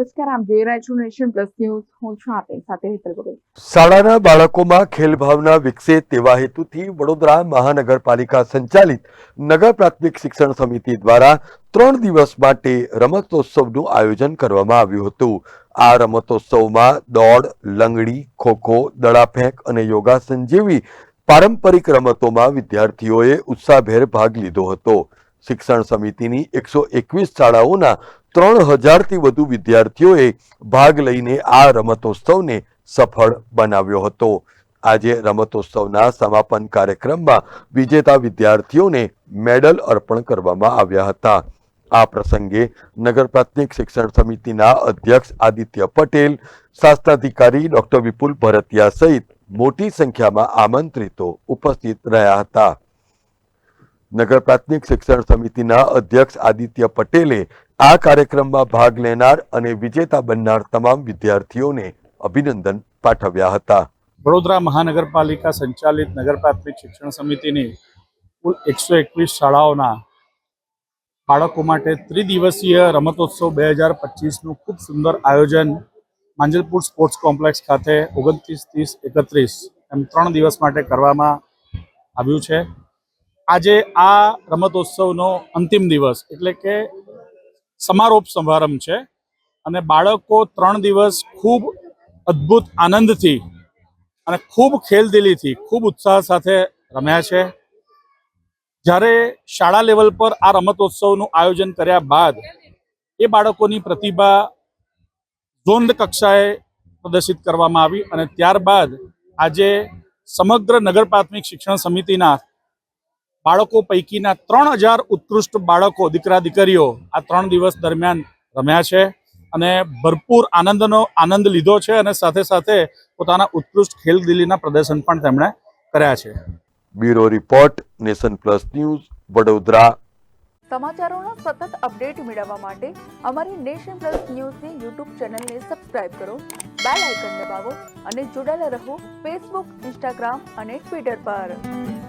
નમસ્કાર આપ જોઈ નેશન પ્લસ ન્યૂઝ. હું છું આપની સાથે હેતલ ભગત શાળાના બાળકોમાં ખેલ ભાવના વિકસે તેવા હેતુથી વડોદરા મહાનગરપાલિકા સંચાલિત નગર પ્રાથમિક શિક્ષણ સમિતિ દ્વારા ત્રણ દિવસ માટે રમતોત્સવનું આયોજન કરવામાં આવ્યું હતું. આ રમતોત્સવમાં દોડ, લંગડી, ખોખો, દડાફેંક અને યોગાસન જેવી પારંપરિક રમતોમાં વિદ્યાર્થીઓએ ઉત્સાહભેર ભાગ લીધો હતો. શિક્ષણ સમિતિની એકસો એકવીસ શાળાઓના ત્રણ હજારથી વધુ વિદ્યાર્થીઓએ ભાગ લઈને આ રમતોત્સવને સફળ બનાવ્યો હતો. આજે રમતોત્સવના સમાપન કાર્યક્રમમાં વિજેતા વિદ્યાર્થીઓને મેડલ અર્પણ કરવામાં આવ્યા હતા. આ પ્રસંગે નગર પ્રાથમિક શિક્ષણ સમિતિના અધ્યક્ષ આદિત્ય પટેલ, શાસ્ત્રાધિકારી ડોક્ટર વિપુલ ભરતિયા સહિત મોટી સંખ્યામાં આમંત્રિતો ઉપસ્થિત રહ્યા હતા. નગર પ્રાથમિક શિક્ષણ સમિતિના અધ્યક્ષ આદિત્ય પટેલે આ કાર્યક્રમમાં ભાગ લેનાર અને વિજેતા બનનાર તમામ વિદ્યાર્થીઓને અભિનંદન પાઠવ્યા હતા. વડોદરા મહાનગરપાલિકા સંચાલિત નગર પ્રાથમિક શિક્ષણ સમિતિની કુલ એકસો એકવીસ શાળાઓના બાળકો માટે ત્રિદિવસીય રમતોત્સવ બે હજાર પચીસનું ખૂબ સુંદર આયોજન માંજલપુર સ્પોર્ટ્સ કોમ્પ્લેક્સ ખાતે ઓગણત્રીસ ત્રીસ એકત્રીસ એમ ત્રણ દિવસ માટે કરવામાં આવ્યું છે. આજે આ રમતોત્સવનો અંતિમ દિવસ એટલે કે સમારોપ સમારંભ છે અને બાળકો ત્રણ દિવસ ખૂબ અદ્ભુત આનંદથી અને ખૂબ ખેલદિલીથી ખૂબ ઉત્સાહ સાથે રમ્યા છે. જ્યારે શાળા લેવલ પર આ રમતોત્સવનું આયોજન કર્યા બાદ એ બાળકોની પ્રતિભા ઝોન કક્ષાએ પ્રદર્શિત કરવામાં આવી અને ત્યારબાદ આજે સમગ્ર નગર પ્રાથમિક શિક્ષણ સમિતિના બાળકો પૈકીના ત્રણ હજાર ઉત્કૃષ્ટ બાળકો દીકરા દીકરીઓ આ ત્રણ દિવસ દરમિયાન રમ્યા છે અને ભરપૂર આનંદનો આનંદ લીધો છે અને સાથે સાથે પોતાના ઉત્કૃષ્ટ ખેલદિલીના પ્રદર્શન પણ તેમણે કર્યા છે. Bureau report Nation Plus News Vadodara. સમાચારોનો સતત અપડેટ મેળવવા માટે અમારી નેશન પ્લસ ન્યૂઝની યુટ્યુબ ચેનલને સબસ્ક્રાઇબ કરો બેલ આઇકન દબાવો અને જોડાયેલા રહો ફેસબુક ઇન્સ્ટાગ્રામ અને ટ્વિટર પર.